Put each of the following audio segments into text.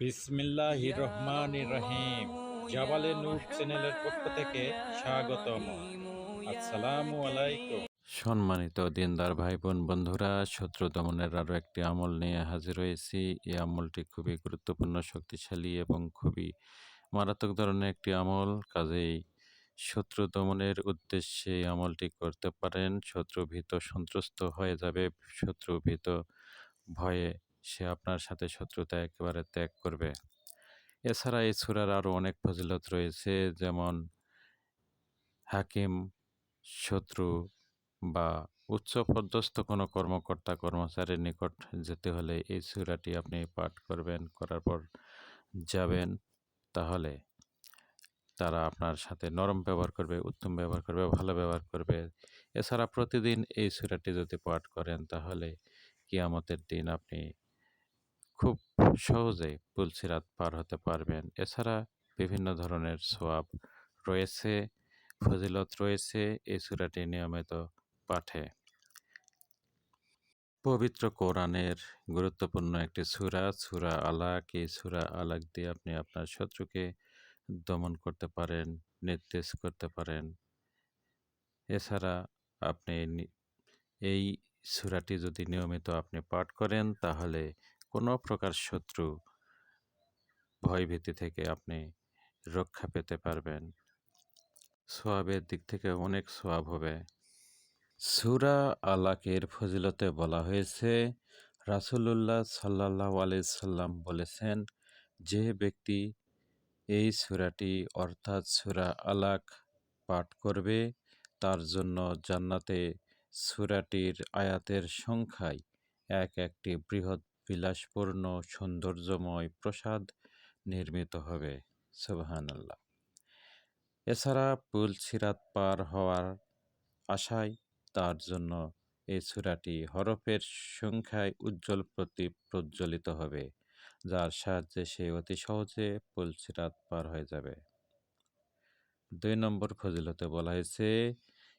বিসমিল্লাহ রহমান রহিম। জাবালে নূর চ্যানেলের পক্ষ থেকে স্বাগতম। আসসালামু আলাইকুম। সম্মানিত দিনদার ভাই বোন বন্ধুরা শত্রু দমনের আরও একটি আমল নিয়ে হাজির হয়েছি। এই আমলটি খুবই গুরুত্বপূর্ণ শক্তিশালী এবং খুবই মারাত্মক ধরনের একটি আমল। কাজেই শত্রু দমনের উদ্দেশ্যে এই আমলটি করতে পারেন। শত্রু ভীত সন্ত্রস্ত হয়ে যাবে শত্রু ভীত ভয়ে সে আপনার সাথে শত্রুতা একেবারে ত্যাগ করবে। এছাড়া এই সুরার আরও অনেক ফজিলত রয়েছে, যেমন হাকিম, শত্রু বা উচ্চ পদস্থ কোনো কর্মকর্তা, কর্মচারীর নিকট যেতে হলে এই সুরাটি আপনি পাঠ করবেন, করার পর যাবেন। তাহলে তারা আপনার সাথে নরম ব্যবহার করবে, উত্তম ব্যবহার করবে, ভালো ব্যবহার করবে। এছাড়া প্রতিদিন এই সুরাটি যদি পাঠ করেন, তাহলে কিয়ামতের দিন আপনি খুব সহজে পুলসিরাত পার হতে পারবেন। এছাড়া বিভিন্ন ধরনের সোয়াব রয়েছে, ফজিলত রয়েছে, এই সুরাটি নিয়মিত পাঠে। পবিত্র কোরআনের গুরুত্বপূর্ণ একটি সুরা সুরা আলাক। এই সুরা আলাক দিয়ে আপনি আপনার শত্রুকে দমন করতে পারেন, নির্দেশ করতে পারেন। এছাড়া আপনি এই সুরাটি যদি নিয়মিত আপনি পাঠ করেন, তাহলে কোনো প্রকার শত্রু ভয়ভীতি থেকে আপনি রক্ষা পেতে পারবেন। সোয়াবের দিক থেকে অনেক সোয়াব হবে। সুরা আলাকের ফজিলতে বলা হয়েছে, রাসূলুল্লাহ সাল্লাহ সাল্লাম বলেছেন, যে ব্যক্তি এই সুরাটি অর্থাৎ সুরা আলাক পাঠ করবে, তার জন্য জান্নাতে সুরাটির আয়াতের সংখ্যায় এক একটি বৃহৎ বিলাসপূর্ণ, সৌন্দর্যময় প্রসাদ নির্মিত হবে, সুবহানাল্লাহ। এছাড়া পুল সিরাত পার হওয়ার আশায় তার জন্য এই সূরাটি হরফের সংখ্যায় উজ্জ্বল প্রদীপ প্রজ্বলিত হবে, যার সাহায্যে সে অতি সহজে পুল সিরাত পার হয়ে যাবে। দুই নম্বর ফজিলতে বলা হয়েছে,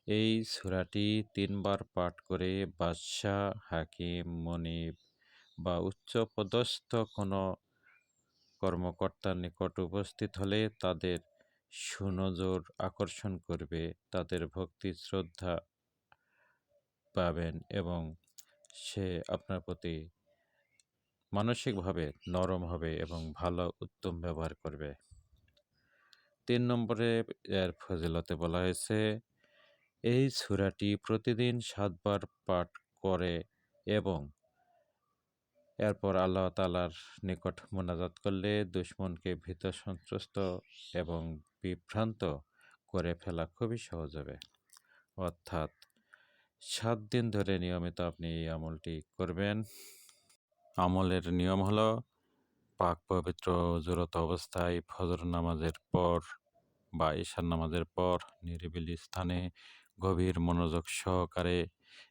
এই সূরাটি তিনবার পাঠ করে বাদশাহ হাকিম মনিব বা উচ্চপদস্থ কোনো কর্মকর্তার নিকট উপস্থিত হলে তাদের সুনজর আকর্ষণ করবে, তাদের ভক্তি শ্রদ্ধা পাবেন এবং সে আপনার প্রতি মানসিকভাবে নরম হবে এবং ভালো উত্তম ব্যবহার করবে। তিন নম্বরে এর ফজিলতে বলা হয়েছে, এই সূরাটি প্রতিদিন সাতবার পাঠ করে এবং এরপর আল্লাহ তালার নিকট মোনাজাত করলে দুশ্মনকে ভীত, সন্ত্রস্ত এবং বিভ্রান্ত করে ফেলা খুবই সহজ হবে। অর্থাৎ সাত দিন ধরে নিয়মিত আপনি এই আমলটি করবেন। আমলের নিয়ম হলো পাক পবিত্র জোরত অবস্থায় ফজর নামাজের পর বা ঈশান নামাজের পর নিরিবিলি স্থানে গভীর মনোযোগ সহকারে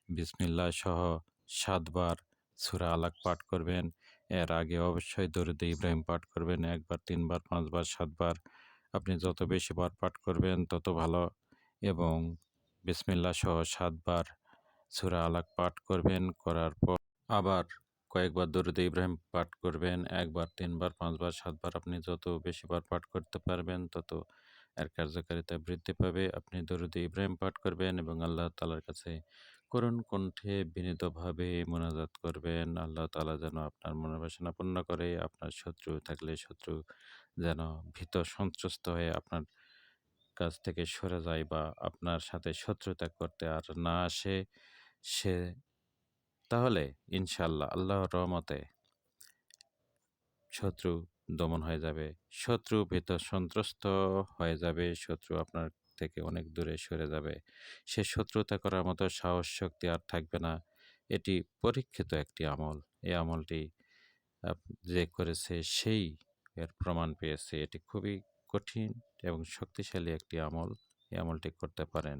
বিসমিল্লাহ সহ সাতবার সুরা আলাক পাঠ করবেন। এর আগে অবশ্যই দরুদ ইব্রাহিম পাঠ করবেন, একবার, তিনবার, পাঁচবার, সাতবার। আপনি যত বেশি বার পাঠ করবেন, তত ভালো। এবং বিসমিল্লাহ সহ সাতবার সুরা আলাক পাঠ করবেন, করার পর আবার কয়েকবার দরুদ ইব্রাহিম পাঠ করবেন, একবার, তিনবার, পাঁচবার, সাতবার। আপনি যত বেশিবার পাঠ করতে পারবেন, তত এর কার্যকারিতা বৃদ্ধি পাবে। আপনি দরুদ ইব্রাহিম পাঠ করবেন এবং আল্লাহ তালার কাছে করুণ কণ্ঠে বিনীতভাবে মোনাজাত করবেন। আল্লাহ তালা যেন আপনার মনোবাসনা পূর্ণ করে, আপনার শত্রু থাকলে শত্রু যেন ভীত সন্ত্রস্ত হয়ে আপনার কাছ থেকে সরে যায় বা আপনার সাথে শত্রুতা করতে আর না আসে, সে তাহলে ইনশাল্লাহ আল্লাহর রহমতে শত্রু দমন হয়ে যাবে, শত্রু ভীত সন্ত্রস্ত হয়ে যাবে, শত্রু আপনার থেকে অনেক দূরে সরে যাবে। সে শত্রুতা করার মতো সাহস, শক্তি আর থাকবে না। এটি পরীক্ষিত একটি আমল। এই আমলটি যে করেছে সেই এর প্রমাণ পেয়েছে। এটি খুবই কঠিন এবং শক্তিশালী একটি আমল। এই আমলটি করতে পারেন।